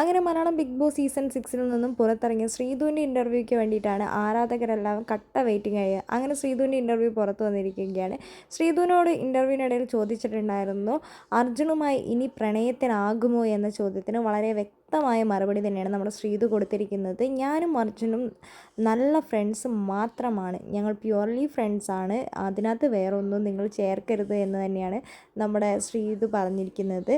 അങ്ങനെ Malayalam big boss season സിക്സിൽ നിന്നും പുറത്തിറങ്ങിയ ശ്രീധുവിന്റെ ഇന്റർവ്യൂക്ക് വേണ്ടിയിട്ടാണ് ആരാധകരെല്ലാം കട്ട വെയിറ്റിംഗ് ആയി. അങ്ങനെ ശ്രീധുവിന്റെ ഇന്റർവ്യൂ പുറത്തു വന്നിരിക്കുകയാണ്. ശ്രീധുവിനോട് ഇന്റർവ്യൂവിനിടയിൽ ചോദിച്ചിട്ടുണ്ടായിരുന്നു അർജുനുമായി ഇനി പ്രണയത്തിനാകുമോ? എന്ന ചോദ്യത്തിന് വളരെ വ്യക്തമായ മറുപടി തന്നെയാണ് നമ്മുടെ ശ്രീധു കൊടുത്തിരിക്കുന്നത്. ഞാനും അർജുനും നല്ല ഫ്രണ്ട്സ് മാത്രമാണ്. ഞങ്ങൾ പ്യുവർലി ഫ്രണ്ട്സാണ് അതിനകത്ത് വേറൊന്നും നിങ്ങൾ ചേർക്കരുത് എന്ന് തന്നെയാണ് നമ്മുടെ ശ്രീധു പറഞ്ഞിരിക്കുന്നത്.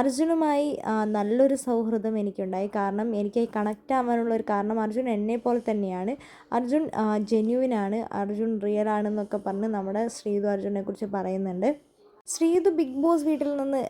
അർജുനുമായി നല്ലൊരു സൗഹൃദം എനിക്കുണ്ടായി. കാരണം എനിക്ക് കണക്റ്റ് ആവാനുള്ള ഒരു കാരണം അർജുൻ എന്നെ പോലെ തന്നെയാണ്. അർജുൻ ജെന്യുവിനാണ് അർജുൻ റിയൽ ആണെന്നൊക്കെ പറഞ്ഞ് നമ്മുടെ ശ്രീധു അർജുനെ കുറിച്ച് പറയുന്നുണ്ട്. ശ്രീതു ബിഗ് ബോസ് വീട്ടിൽ നിന്ന്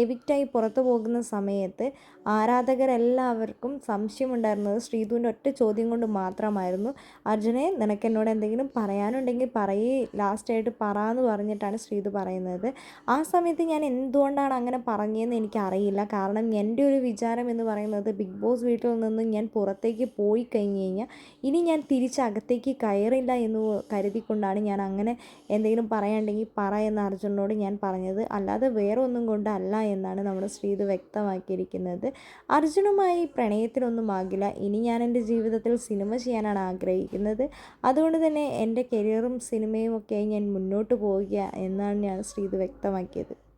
എവിക്റ്റായി പുറത്തു പോകുന്ന സമയത്ത് ആരാധകരെല്ലാവർക്കും സംശയമുണ്ടായിരുന്നത് ശ്രീതുവിന്റെ ഒറ്റ ചോദ്യം കൊണ്ട് മാത്രമായിരുന്നു. അർജുനെ നിനക്ക് എന്നോട് എന്തെങ്കിലും പറയാനുണ്ടെങ്കിൽ പറയേ ലാസ്റ്റായിട്ട് പറ എന്ന് പറഞ്ഞിട്ടാണ് ശ്രീതു പറയുന്നത്. ആ സമയത്ത് ഞാൻ എന്തുകൊണ്ടാണ് അങ്ങനെ പറഞ്ഞതെന്ന് എനിക്കറിയില്ല. കാരണം എന്റെ ഒരു വിചാരം എന്ന് പറയുന്നത് ബിഗ് ബോസ് വീട്ടിൽ നിന്ന് ഞാൻ പുറത്തേക്ക് പോയി കഴിഞ്ഞ് കഴിഞ്ഞാൽ ഇനി ഞാൻ തിരിച്ചകത്തേക്ക് കയറില്ല എന്ന് കരുതിക്കൊണ്ടാണ് ഞാൻ അങ്ങനെ എന്തെങ്കിലും പറയാനുണ്ടെങ്കിൽ പറ അർജുനോട് ഞാൻ പറഞ്ഞത്. അല്ലാതെ വേറെ ഒന്നും കൊണ്ടല്ല എന്നാണ് നമ്മുടെ ശ്രീത് വ്യക്തമാക്കിയിരിക്കുന്നത്. അർജുനുമായി പ്രണയത്തിനൊന്നും ആകില്ല. ഇനി ഞാൻ എന്റെ ജീവിതത്തിൽ സിനിമ ചെയ്യാനാണ് ആഗ്രഹിക്കുന്നത്. അതുകൊണ്ട് തന്നെ എന്റെ കരിയറും സിനിമയും ഒക്കെ ഞാൻ മുന്നോട്ട് പോവുക എന്നാണ് ഞാൻ ശ്രീത് വ്യക്തമാക്കിയത്.